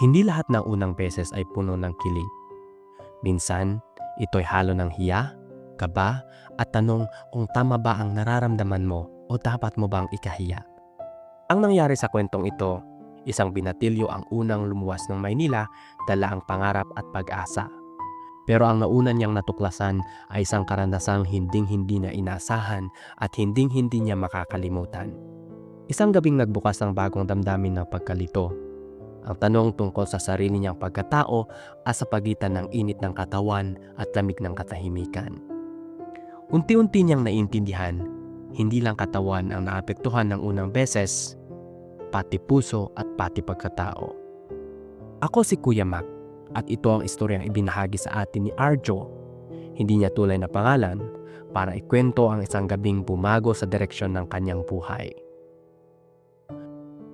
Hindi lahat ng unang beses ay puno ng kilig. Minsan, ito'y halo ng hiya, kaba, at tanong kung tama ba ang nararamdaman mo o dapat mo bang ikahiya. Ang nangyari sa kwentong ito, isang binatilyo ang unang lumuwas ng Maynila, dala ang pangarap at pag-asa. Pero ang nauna niyang natuklasan ay isang karanasang hinding-hindi na inasahan at hinding-hindi niya makakalimutan. Isang gabing nagbukas ng bagong damdamin ng pagkalito. Ang tanong tungkol sa sarili niyang pagkatao at sa pagitan ng init ng katawan at lamig ng katahimikan. Unti-unti niyang naiintindihan, hindi lang katawan ang naapektuhan ng unang beses, pati puso at pati pagkatao. Ako si Kuya Mac at ito ang istoryang ibinahagi sa atin ni Arjo. Hindi niya tulay na pangalan para ikwento ang isang gabing bumago sa direksyon ng kanyang buhay.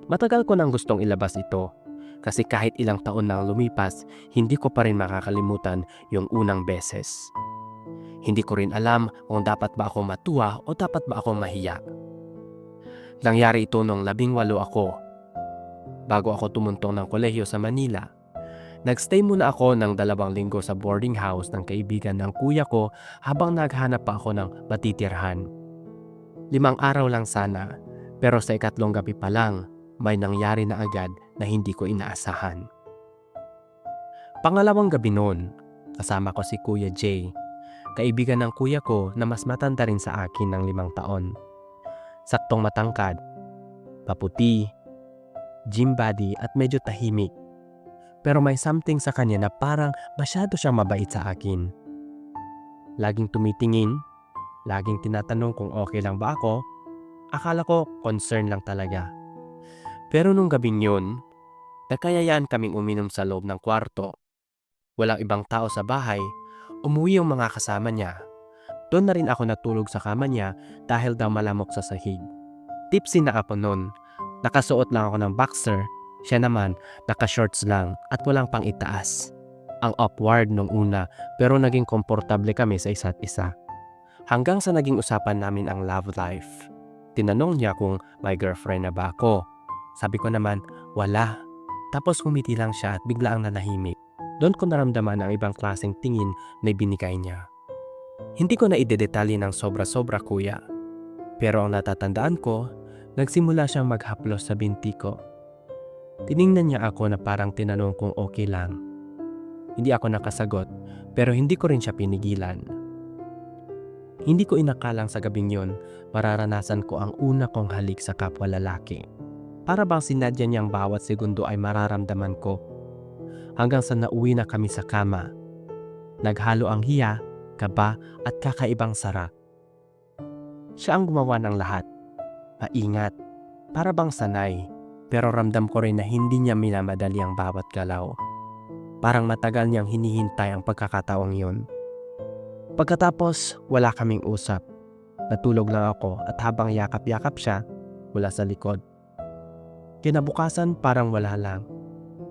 Matagal ko nang gustong ilabas ito kasi kahit ilang taon nang lumipas, hindi ko pa rin makakalimutan yung unang beses. Hindi ko rin alam kung dapat ba ako matuwa o dapat ba ako mahiya. Nangyari ito noong labing walo ako. Bago ako tumuntong ng kolehiyo sa Manila, nagstay muna ako ng dalawang linggo sa boarding house ng kaibigan ng kuya ko habang naghanap pa ako ng matitirhan. Limang araw lang sana, pero sa ikatlong gabi pa lang, may nangyari na agad na hindi ko inaasahan. Pangalawang gabi noon, kasama ko si Kuya Jay, kaibigan ng kuya ko na mas matanda rin sa akin ng limang taon. Saktong matangkad, paputi, gym body at medyo tahimik. Pero may something sa kanya na parang masyado siyang mabait sa akin. Laging tumitingin, laging tinatanong kung okay lang ba ako, akala ko concern lang talaga. Pero nung gabing yun, nagkayayaan kaming uminom sa loob ng kwarto. Walang ibang tao sa bahay, umuwi yung mga kasama niya. Doon na rin ako natulog sa kama niya dahil daw malamok sa sahig. Tipsy na ako noon. Nakasuot lang ako ng boxer, siya naman naka-shorts lang at walang pang itaas. Ang upward nung una pero naging komportable kami sa isa't isa. Hanggang sa naging usapan namin ang love life. Tinanong niya kung may girlfriend na ba ako. Sabi ko naman, wala. Tapos humiti lang siya at bigla ang nanahimik. Doon ko naramdaman ang ibang klaseng tingin na ibinigay niya. Hindi ko na idedetalye ng sobra-sobra kuya. Pero ang natatandaan ko, nagsimula siyang maghaplos sa binti ko. Tiningnan niya ako na parang tinanong kung okay lang. Hindi ako nakasagot, pero hindi ko rin siya pinigilan. Hindi ko inakalang sa gabing yon, mararanasan ko ang una kong halik sa kapwa lalaki. Para bang sinadya niyang bawat segundo ay mararamdaman ko. Hanggang sa nauwi na kami sa kama. Naghalo ang hiya, kaba at kakaibang sarap. Siya ang gumawa ng lahat. Maingat. Para bang sanay. Pero ramdam ko rin na hindi niya minamadali ang bawat galaw. Parang matagal niyang hinihintay ang pagkakataong yun. Pagkatapos, wala kaming usap. Natulog lang ako at habang yakap-yakap siya, mula sa likod. Kinabukasan parang wala lang.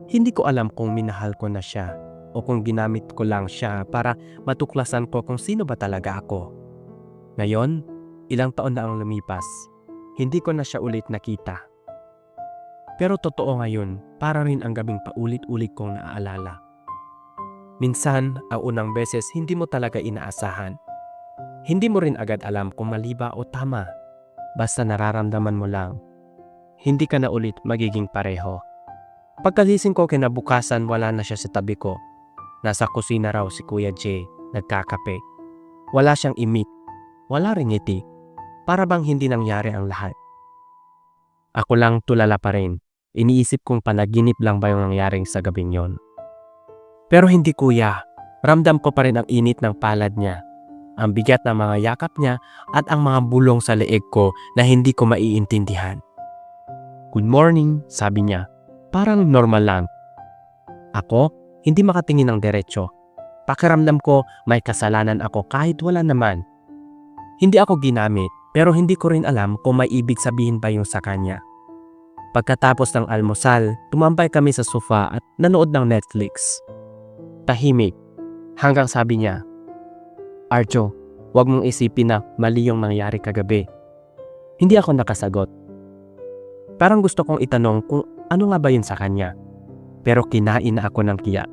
Hindi ko alam kung minahal ko na siya o kung ginamit ko lang siya para matuklasan ko kung sino ba talaga ako. Ngayon, ilang taon na ang lumipas. Hindi ko na siya ulit nakita. Pero totoo ngayon, para rin ang gabing paulit-ulit kong naaalala. Minsan, ang unang beses hindi mo talaga inaasahan. Hindi mo rin agad alam kung mali ba o tama. Basta nararamdaman mo lang. Hindi ka na ulit magiging pareho. Pagkalising ko kinabukasan wala na siya sa tabi ko. Nasa kusina raw si Kuya J, nagkakape. Wala siyang imik. Wala ring ngiti. Para bang hindi nangyari ang lahat. Ako lang tulala pa rin. Iniisip kong panaginip lang ba yung nangyaring sa gabing yon. Pero hindi kuya. Ramdam ko pa rin ang init ng palad niya. Ang bigat ng mga yakap niya at ang mga bulong sa leeg ko na hindi ko maiintindihan. Good morning, sabi niya. Parang normal lang. Ako, hindi makatingin ng diretsyo. Pakiramdam ko may kasalanan ako kahit wala naman. Hindi ako ginamit pero hindi ko rin alam kung may ibig sabihin ba yung sa kanya. Pagkatapos ng almusal, tumambay kami sa sofa at nanood ng Netflix. Tahimik. Hanggang sabi niya, Arjo, huwag mong isipin na mali yung nangyari kagabi. Hindi ako nakasagot. Parang gusto kong itanong kung ano nga ba yun sa kanya. pero kinain na ako ng kiya.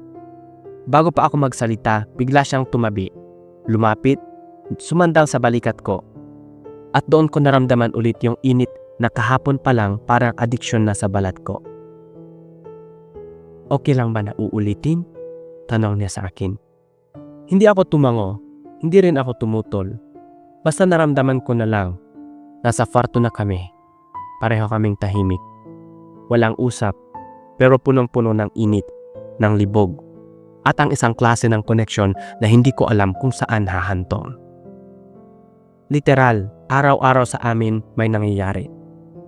Bago pa ako magsalita, bigla siyang tumabi. Lumapit, sumandal sa balikat ko. At doon ko naramdaman ulit yung init na kahapon pa lang parang adiksyon na sa balat ko. Okay lang ba na uulitin? Tanong niya sa akin. Hindi ako tumango, hindi rin ako tumutol. Basta naramdaman ko na lang, nasa kwarto na kami. Pareho kaming tahimik. Walang usap, pero punong-puno ng init, ng libog, at ang isang klase ng koneksyon na hindi ko alam kung saan hahantong. Literal, araw-araw sa amin may nangyayari.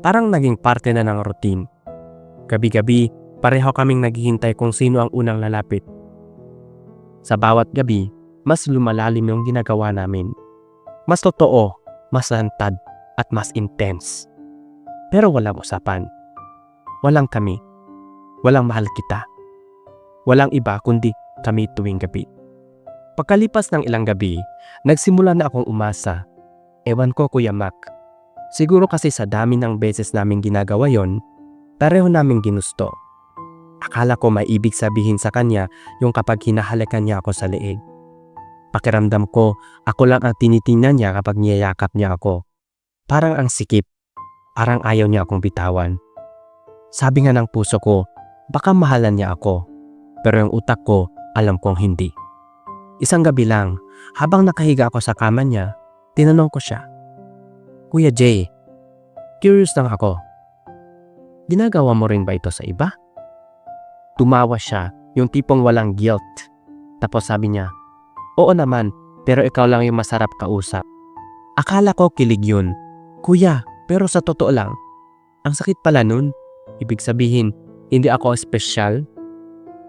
Parang naging parte na ng routine. Gabi-gabi, pareho kaming naghihintay kung sino ang unang lalapit. Sa bawat gabi, mas lumalalim yung ginagawa namin. Mas totoo, mas lantad, at mas intense. Pero walang usapan. Walang kami. Walang mahal kita. Walang iba kundi kami tuwing gabi. Pagkalipas ng ilang gabi, nagsimula na akong umasa. Ewan ko Kuya Mac. Siguro kasi sa dami ng beses naming ginagawa yon, pareho naming ginusto. Akala ko may ibig sabihin sa kanya yung kapag hinahalikan niya ako sa leeg. Pakiramdam ko, ako lang ang tinitingnan niya kapag niyayakap niya ako. Parang ang sikip. Parang ayaw niya akong bitawan. Sabi nga ng puso ko, baka mahalan niya ako. Pero yung utak ko, alam kong hindi. Isang gabi lang, habang nakahiga ako sa kama niya, tinanong ko siya, Kuya Jay, curious lang ako. Ginagawa mo rin ba ito sa iba? Tumawa siya, yung tipong walang guilt. Tapos sabi niya, Oo naman, pero ikaw lang yung masarap kausap. Akala ko kilig yun. Kuya, pero sa totoo lang, ang sakit pala nun. Ibig sabihin, hindi ako espesyal.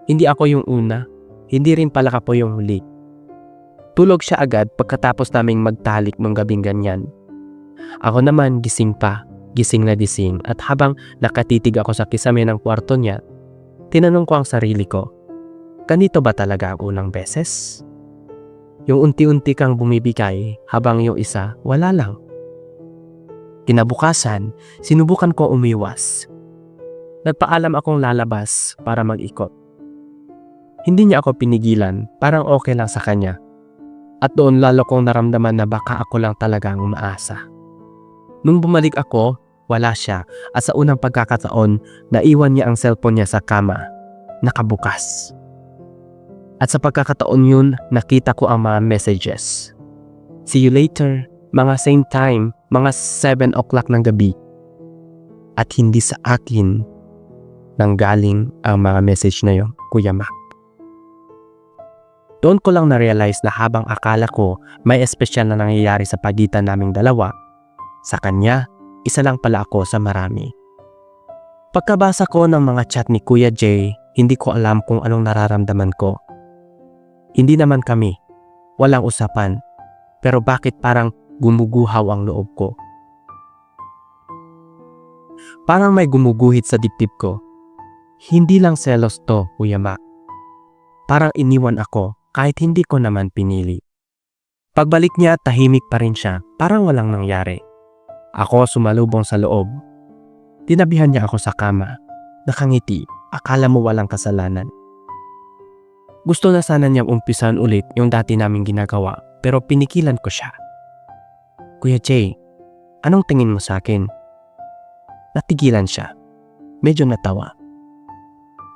Hindi ako yung una. Hindi rin pala ka po yung huli. Tulog siya agad pagkatapos naming magtalik nung gabing ganyan. Ako naman gising pa, gising na gising at habang nakatitig ako sa kisame ng kwarto niya, tinanong ko ang sarili ko, ganito ba talaga ang unang beses? Yung unti-unti kang bumibigay habang yung isa wala lang. Kinabukasan, sinubukan ko umiwas. Nagpaalam akong lalabas para mag-ikot. Hindi niya ako pinigilan, parang okay lang sa kanya. At doon lalo kong naramdaman na baka ako lang talaga ang umaasa. Nung bumalik ako, wala siya at sa unang pagkakataon, naiwan niya ang cellphone niya sa kama. Nakabukas. At sa pagkakataon yun, nakita ko ang mga messages. See you later, mga same time, mga 7 o'clock ng gabi. At hindi sa akin nang galing ang mga message na yon, Kuya Mac. Doon ko lang na-realize na habang akala ko may espesyal na nangyayari sa pagitan naming dalawa, sa kanya, isa lang pala ako sa marami. Pagkabasa ko ng mga chat ni Kuya Jay, hindi ko alam kung anong nararamdaman ko. Hindi naman kami, walang usapan, pero bakit parang gumuguhaw ang loob ko? Parang may gumuguhit sa dibdib ko. Hindi lang selos to, Kuya Mac. Parang iniwan ako kahit hindi ko naman pinili. Pagbalik niya, tahimik pa rin siya, parang walang nangyari. Ako sumalubong sa loob. Tinabihan niya ako sa kama. Nakangiti, akala mo walang kasalanan. Gusto na sana niyang umpisan ulit yung dati naming ginagawa pero pinikilan ko siya. Kuya Jay, anong tingin mo sa akin? Natigilan siya. Medyo natawa.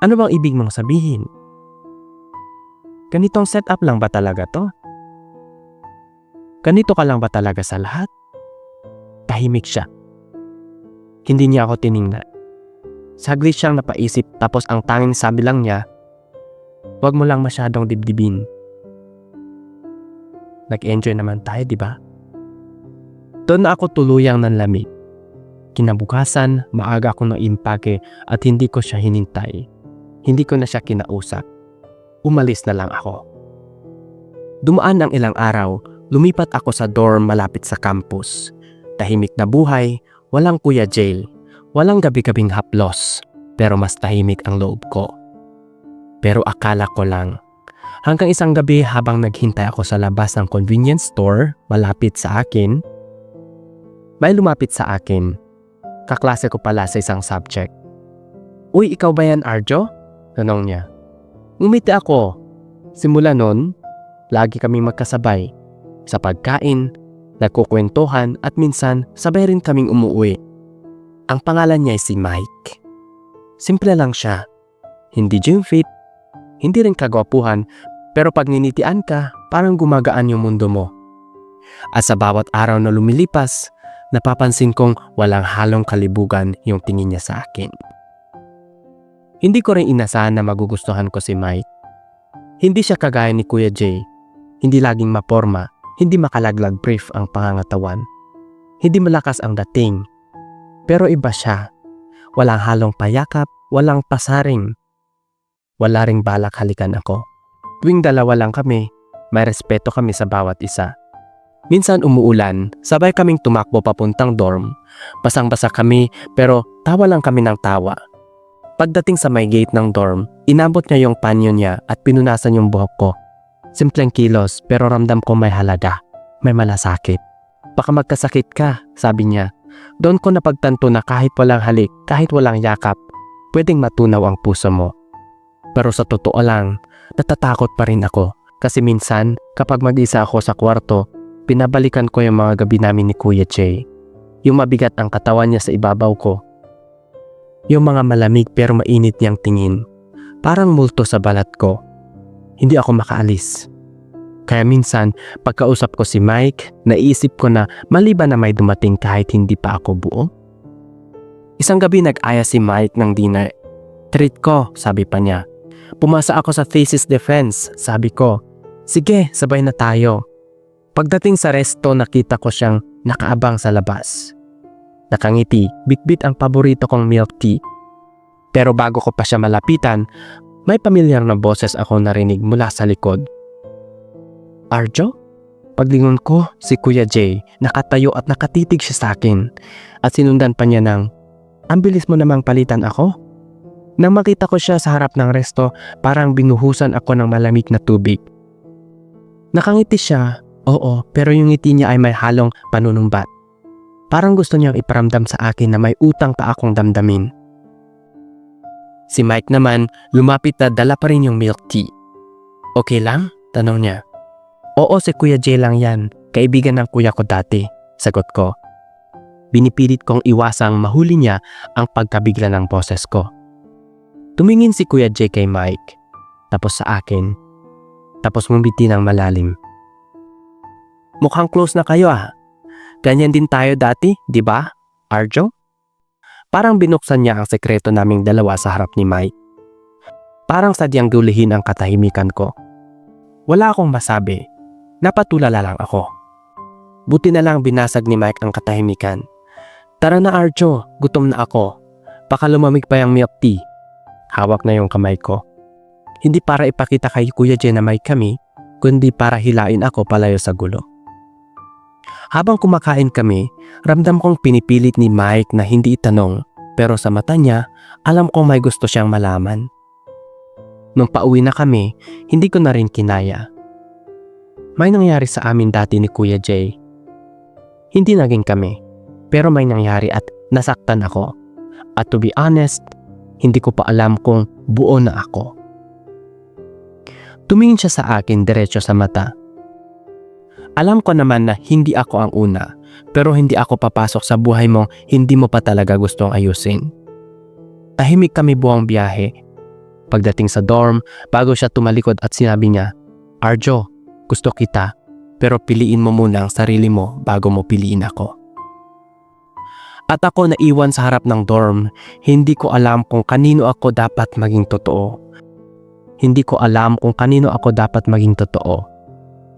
Ano bang ibig mong sabihin? Ganitong setup lang ba talaga to? Ganito ka lang ba talaga sa lahat? Tahimik siya. Hindi niya ako tiningnan. Saglit siyang napaisip tapos ang tanging sabi lang niya, Huwag mo lang masyadong dibdibin. Nag-enjoy naman tayo, di ba? Doon na ako tuluyang nanlamig. Kinabukasan, maaga ako ng impake at hindi ko siya hinintay. Hindi ko na siya kinausap. Umalis na lang ako. Dumaan ang ilang araw, lumipat ako sa dorm malapit sa campus. Tahimik na buhay, walang kuya jail, walang gabi-gabing haplos, pero mas tahimik ang loob ko. Pero akala ko lang. Hanggang isang gabi habang naghintay ako sa labas ng convenience store malapit sa akin, may lumapit sa akin. Kaklase ko pala sa isang subject. Uy, ikaw ba yan, Arjo? Tanong niya. Ngumiti ako. Simula nun, lagi kaming magkasabay. Sa pagkain, nagkukwentuhan at minsan sabay rin kaming umuwi. Ang pangalan niya ay si Mike. Simple lang siya. Hindi gym fit, hindi rin kagwapuhan, pero pag ninitian ka, parang gumagaan yung mundo mo. At sa bawat araw na lumilipas, napapansin kong walang halong kalibugan yung tingin niya sa akin. Hindi ko rin inasahan na magugustuhan ko si Mike. Hindi siya kagaya ni Kuya Jay. Hindi laging maporma, hindi makalaglag brief ang pangangatawan. Hindi malakas ang dating. Pero iba siya. Walang halong payakap, walang pasaring. Wala ring balak halikan ako. Tuwing dalawa lang kami, may respeto kami sa bawat isa. Minsan umuulan, sabay kaming tumakbo papuntang dorm. Basang-basa kami pero tawa lang kami ng tawa. Pagdating sa may gate ng dorm, inabot niya yung panyo niya at pinunasan yung buhok ko. Simpleng kilos pero ramdam ko may halaga, may malasakit. Baka magkasakit ka, sabi niya. Doon ko napagtanto na kahit walang halik, kahit walang yakap, pwedeng matunaw ang puso mo. Pero sa totoo lang, natatakot pa rin ako kasi minsan kapag mag-isa ako sa kwarto, pinabalikan ko yung mga gabi namin ni Kuya Jay. Yung mabigat ang katawan niya sa ibabaw ko. Yung mga malamig pero mainit niyang tingin. Parang multo sa balat ko. Hindi ako makaalis. Kaya minsan, pagkausap ko si Mike, naisip ko na maliban na may dumating kahit hindi pa ako buo. Isang gabi nag-aya si Mike ng dinner. Treat ko, sabi pa niya. Pumasa ako sa thesis defense, sabi ko. Sige, sabay na tayo. Pagdating sa resto, nakita ko siyang nakaabang sa labas. Nakangiti, bitbit ang paborito kong milk tea. Pero bago ko pa siya malapitan, may pamilyar na boses ako narinig mula sa likod. Arjo? Paglingon ko, si Kuya Jay, nakatayo at nakatitig siya sa akin. At sinundan pa niya ng, ang bilis mo namang palitan ako? Nang makita ko siya sa harap ng resto, parang binuhusan ako ng malamig na tubig. Nakangiti siya, oo, pero yung ngiti niya ay may halong panunumbat. Parang gusto niyang iparamdam sa akin na may utang pa akong damdamin. Si Mike naman, lumapit na dala pa rin yung milk tea. Okay lang? Tanong niya. Oo, si Kuya Jay lang yan. Kaibigan ng kuya ko dati. Sagot ko. Binipilit kong iwasang mahuli niya ang pagkabigla ng boses ko. Tumingin si Kuya Jay kay Mike. Tapos sa akin. Tapos mumiti ng malalim. Mukhang close na kayo ah. Ganyan din tayo dati, di ba, Arjo? Parang binuksan niya ang sekreto naming dalawa sa harap ni Mike. Parang sadyang gulihin ang katahimikan ko. Wala akong masabi. Napatulala lang ako. Buti na lang binasag ni Mike ang katahimikan. Tara na Arjo, gutom na ako. Baka lumamig pa yung milk tea. Hawak na yung kamay ko. Hindi para ipakita kay Kuya Jen na may kami, kundi para hilain ako palayo sa gulo. Habang kumakain kami, ramdam kong pinipilit ni Mike na hindi itanong pero sa mata niya, alam kong may gusto siyang malaman. Nung pauwi na kami, hindi ko na rin kinaya. May nangyari sa amin dati ni Kuya Jay. Hindi naging kami, pero may nangyari at nasaktan ako. At to be honest, hindi ko pa alam kung buo na ako. Tumingin siya sa akin diretso sa mata. Alam ko naman na hindi ako ang una, pero hindi ako papasok sa buhay mo hindi mo pa talaga gustong ayusin. Tahimik kami buong biyahe. Pagdating sa dorm, bago siya tumalikod at sinabi niya, Arjo, gusto kita, pero piliin mo muna ang sarili mo bago mo piliin ako. At ako naiwan sa harap ng dorm, hindi ko alam kung kanino ako dapat maging totoo. Hindi ko alam kung kanino ako dapat maging totoo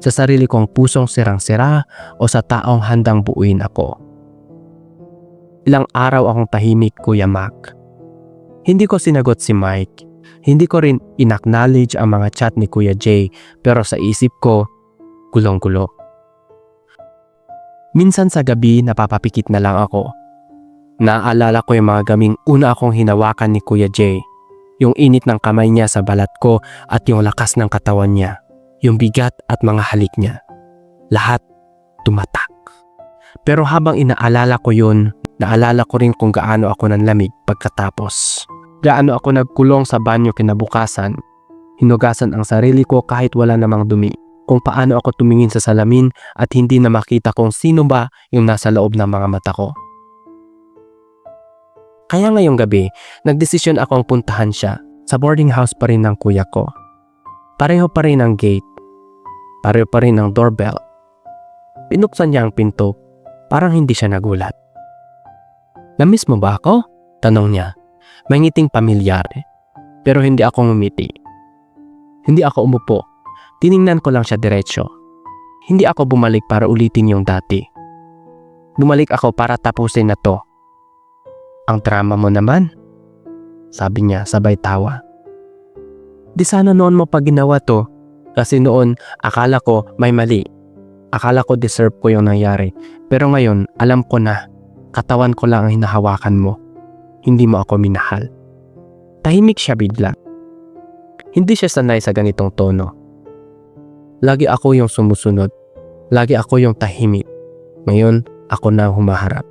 sa sarili kong pusong sirang-sira o sa taong handang buuin ako. Ilang araw akong tahimik, Kuya Mac. Hindi ko sinagot si Mike. Hindi ko rin inacknowledge ang mga chat ni Kuya Jay pero sa isip ko, gulong-gulo. Minsan sa gabi napapapikit na lang ako. Naaalala ko yung mga gaming una akong hinawakan ni Kuya Jay. Yung init ng kamay niya sa balat ko at yung lakas ng katawan niya yung bigat at mga halik niya. Lahat tumatak. Pero habang inaalala ko yun, naalala ko rin kung gaano ako nanlamig pagkatapos. Gaano ako nagkulong sa banyo kinabukasan. Hinugasan ang sarili ko kahit wala namang dumi. Kung paano ako tumingin sa salamin at hindi na makita kung sino ba yung nasa loob ng mga mata ko. Kaya ngayong gabi, nagdesisyon akong puntahan siya. Sa boarding house pa rin ng kuya ko. Pareho pa rin ang gate. Pareho pa rin ang doorbell. Pinuksan niya ang pinto. Parang hindi siya nagulat. Namiss mo ba ako? Tanong niya. May ngiting pamilyar. Pero hindi ako ngumiti. Hindi ako umupo. Tiningnan ko lang siya diretsyo. Hindi ako bumalik para ulitin yung dati. Bumalik ako para tapusin na to. Ang drama mo naman. Sabi niya sabay tawa. Di sana noon mo pa ginawa to. Kasi noon akala ko may mali. Akala ko deserve ko yung nangyari. Pero ngayon alam ko na katawan ko lang ang hinahawakan mo. Hindi mo ako minahal. Tahimik siya bigla. Hindi siya sanay sa ganitong tono. Lagi ako yung sumusunod. Lagi ako yung tahimik. Ngayon, ako na ang humaharap.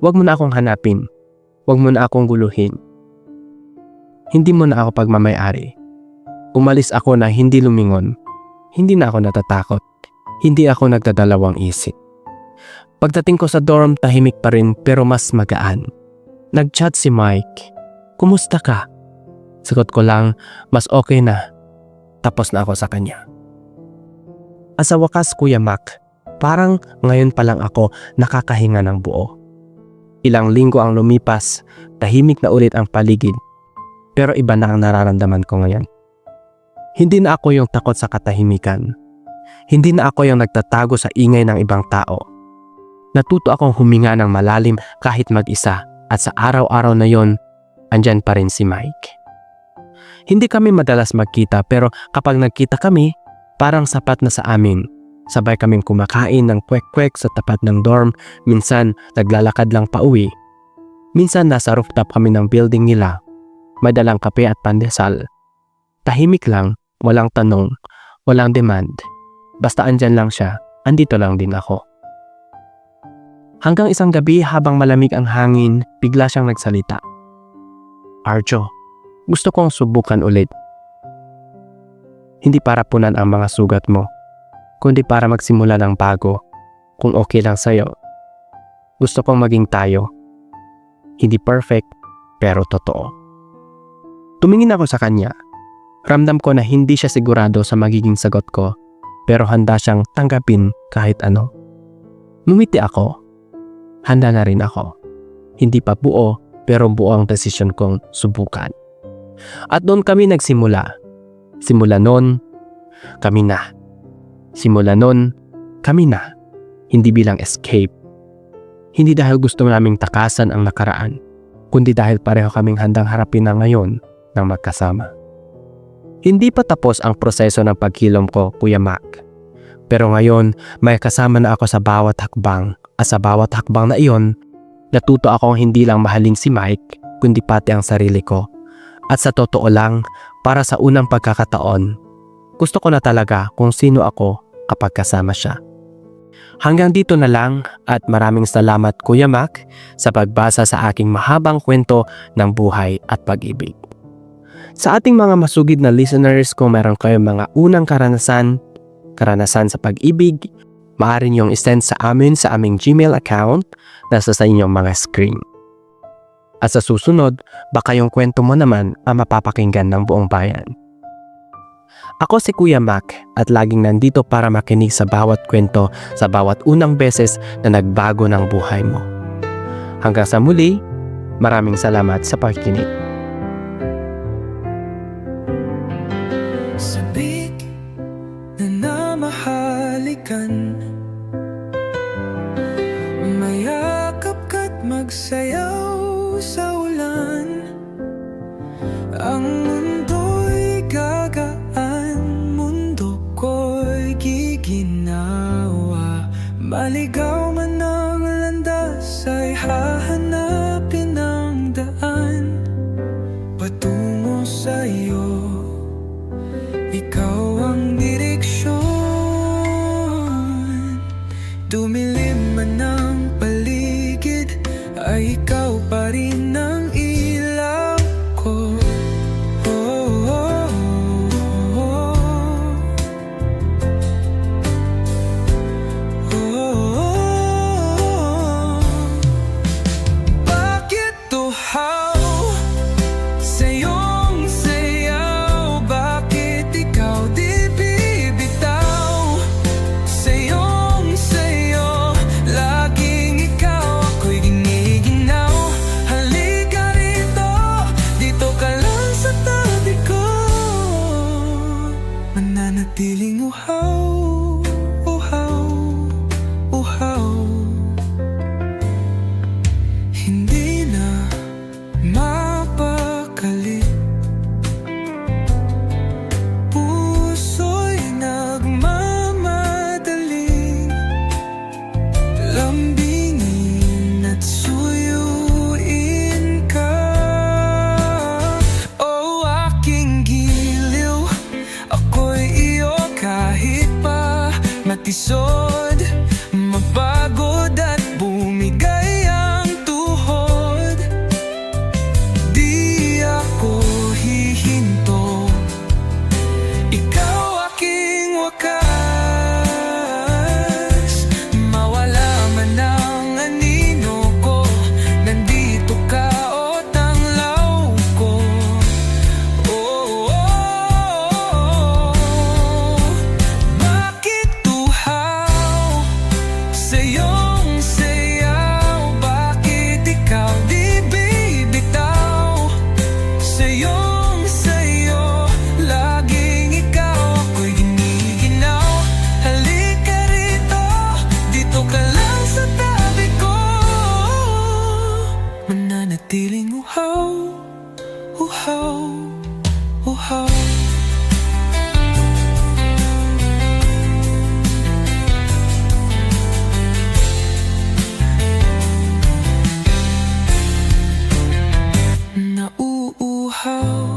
Huwag mo na akong hanapin. Huwag mo na akong guluhin. Hindi mo na ako pagmamayari. Umalis ako na hindi lumingon. Hindi na ako natatakot. Hindi ako nagdadalawang isip. Pagdating ko sa dorm, tahimik pa rin pero mas magaan. Nag-chat si Mike. Kumusta ka? Sagot ko lang, mas okay na. Tapos na ako sa kanya. At sa wakas, Kuya Mac, parang ngayon pa lang ako nakakahinga ng buo. Ilang linggo ang lumipas, tahimik na ulit ang paligid. Pero iba na ang nararamdaman ko ngayon. Hindi na ako yung takot sa katahimikan. Hindi na ako yung nagtatago sa ingay ng ibang tao. Natuto akong huminga ng malalim kahit mag-isa at sa araw-araw na yon, andyan pa rin si Mike. Hindi kami madalas magkita pero kapag nagkita kami, parang sapat na sa amin. Sabay kaming kumakain ng kwek-kwek sa tapat ng dorm, minsan naglalakad lang pa uwi. Minsan nasa rooftop kami ng building nila, may dalang kape at pandesal. Tahimik lang, walang tanong, walang demand. Basta andyan lang siya, andito lang din ako. Hanggang isang gabi habang malamig ang hangin, bigla siyang nagsalita. Arjo, gusto kong subukan ulit. Hindi para punan ang mga sugat mo, kundi para magsimula ng bago, kung okay lang sa'yo. Gusto kong maging tayo. Hindi perfect, pero totoo. Tumingin ako sa kanya. Ramdam ko na hindi siya sigurado sa magiging sagot ko, pero handa siyang tanggapin kahit ano. Ngumiti ako. Handa na rin ako. Hindi pa buo, pero buo ang desisyon kong subukan. At doon kami nagsimula. Simula noon, kami na. Simula noon, kami na. Hindi bilang escape. Hindi dahil gusto naming takasan ang nakaraan, kundi dahil pareho kaming handang harapin na ngayon ng magkasama. Hindi pa tapos ang proseso ng pagkilom ko, Kuya Mac. Pero ngayon, may kasama na ako sa bawat hakbang at sa bawat hakbang na iyon, natuto akong hindi lang mahalin si Mike, kundi pati ang sarili ko. At sa totoo lang, para sa unang pagkakataon, gusto ko na talaga kung sino ako kapag kasama siya. Hanggang dito na lang at maraming salamat Kuya Mac sa pagbasa sa aking mahabang kwento ng buhay at pag-ibig. Sa ating mga masugid na listeners kung meron kayong mga unang karanasan, karanasan sa pag-ibig, maaari niyong isend sa amin sa aming Gmail account na sa inyong mga screen. At sa susunod, baka yung kwento mo naman ang mapapakinggan ng buong bayan. Ako si Kuya Mac at laging nandito para makinig sa bawat kwento sa bawat unang beses na nagbago ng buhay mo. Hanggang sa muli, maraming salamat sa pakikinig. Patungo sa'yo Mananatiling uhaw, uhaw, uhaw Nauuhaw